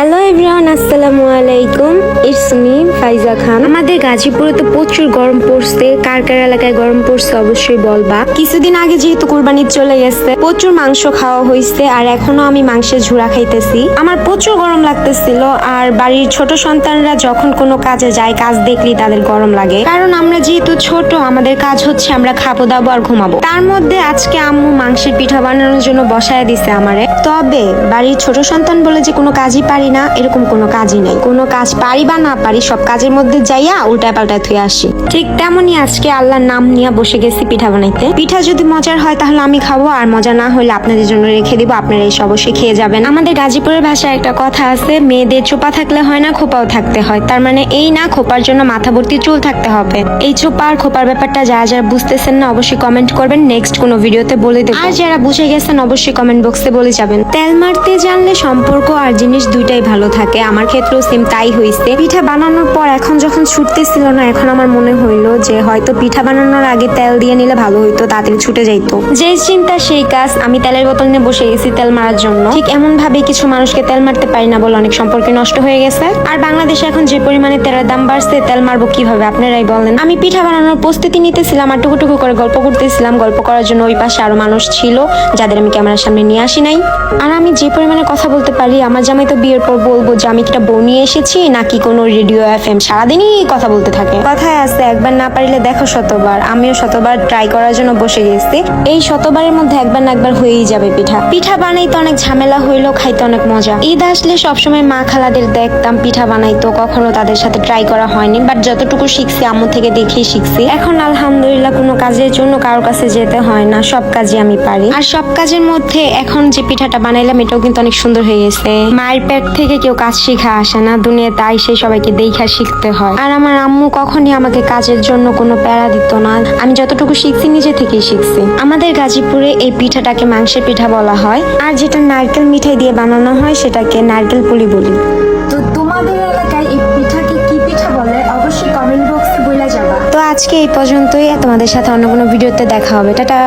আলাইকুম it's me ফাইজা খান আমাদের গাজীপুরে তো প্রচুর গরম পড়ছে। কার কার এলাকায় গরম পড়ছে অবশ্যই বলবা। কিছুদিন আগে যেহেতু কুরবানি চলে গেছে প্রচুর মাংস খাওয়া হয়েছে আর এখনও আমি মাংসের ঝুড়া খাইতেছি। আমার প্রচুর গরম লাগতেছিল আর বাড়ির ছোট সন্তানরা যখন কোনো কাজে যায় কাজ দেখলেই তাদের গরম লাগে। কারণ আমরা যেহেতু ছোট আমাদের কাজ হচ্ছে আমরা খাব দাবো আর ঘুমাবো। তার মধ্যে আজকে আম্মু মাংসের পিঠা বানানোর জন্য বসায় দিছে আমারে। তবে বাড়ির ছোট সন্তান বলে যে কোনো কাজই পারি না, এরকম কোনো কাজই নাই। কোনো কাজ পারি বা না পারি, সব কাজের মধ্যে যাইয়া উল্টায় পাল্টায় থুয়ে আসি। ঠিক তেমনই আজকে আল্লাহর নাম নিয়ে বসে গেছি পিঠা বানাইতে। পিঠা যদি মজার হয় তাহলে আমি খাব, আর মজা না হলে আপনাদের জন্য রেখে দিব, আপনারা এসে অবশ্যই খেয়ে যাবেন। আমাদের গাজীপুরের ভাষায় একটা কথা আছে, মেয়েদের চোপা থাকলে হয় না, খোপাও থাকতে হয়। তার মানে এই না, খোপার জন্য মাথা ভর্তি চুল থাকতে হবে। এই চোপা আর খোপার ব্যাপারটা যারা যারা বুঝতেছেন না, অবশ্যই কমেন্ট করবেন। নেক্সট কোনো ভিডিওতে বলে দেবো। আর যারা বুঝে গেছেন, অবশ্যই কমেন্ট বক্সে বলে যাবেন। তেল মারতে জানলে সম্পর্ক আর জিনিস দুইটাই ভালো থাকে। আমার ক্ষেত্রেও সেম তাই হয়েছে পিঠা বানানোর পর এখন যখন ছুটতেছিল না, এখন আমার মনে হইল যে হয়তো পিঠা বানানোর আগে তেল দিয়ে নিলে ভালো হইতো, তাড়াতাড়ি ছুটে যাইতো। যে চিন্তা, সেই কাজ আমি তেলের বোতল নিয়ে বসে গেছি তেল মারার জন্য। ঠিক এমন ভাবে কিছু মানুষকে তেল মারতে পারি না বলে অনেক সম্পর্ক নষ্ট হয়ে গেছে। আর বাংলাদেশে এখন যে পরিমাণে তেলের দাম বাড়ছে, তেল মারবো কীভাবে? আপনারাই বলেন। আমি পিঠা বানানোর প্রস্তুতি নিতেছিলাম, আর টুকু করে গল্প করতেছিলাম। গল্প করার জন্য ওই পাশে আরও মানুষ ছিল, যাদের আমি ক্যামেরার সামনে নিয়ে আসি নাই। আর আমি যে পরিমাণে কথা বলতে পারি, আমার জামাই তো বিয়ের পর বলব যে আমি একটা বউ নিয়ে এসেছি নাকি কোনো রেডিও এফ এম সারাদিনই কথা বলতে থাকে। কথায় আছে, একবার না পারিলে দেখো শতবার। আমিও শতবার ট্রাই করার জন্য বসে গেছি। এই শতবারের মধ্যে একবার না একবার হয়েই যাবে পিঠা। পিঠা বানাইতে অনেক ঝামেলা হইল খাইতে অনেক মজা। ঈদ আসলে সবসময় মা খালাদের দেখতাম পিঠা বানাইতো, কখনো তাদের সাথে ট্রাই করা হয়নি। বাট যতটুকু শিখছি, আম্মু থেকে দেখেই শিখছি। এখন আলহামদুলিল্লাহ কোনো কাজের জন্য কারোর কাছে যেতে হয় না, সব কাজই আমি পারি। আর সব কাজের মধ্যে এখন যে পিঠাটা বানাইলাম, এটাও কিন্তু অনেক সুন্দর হয়ে গেছে। মায়ের পেট থেকে কেউ কাজ শিখা আসে না দুনিয়া তাই সেই সবাইকে দেখা শিখতে হয়। আর আমার আম্মু কখনই আমাকে কাজের জন্য কোনো প্যারা দিত না। আমি যতটুকু শিখছি নিজে থেকেই শিখছি। আমাদের গাজীপুরে এই পিঠাটাকে মাংসের পিঠা বলা হয়। আর যেটা নারকেল মিঠাই দিয়ে বানানো হয় সেটাকে নারকেল পুলি বলি। তো তোমাদের এলাকায় এই পিঠাকে কি পিঠা বলে? অবশ্যই কমেন্ট বক্সে বলে যাবা। তো আজকে এই পর্যন্তই। তোমাদের সাথে অন্য কোনো ভিডিওতে দেখা হবে। টাটা!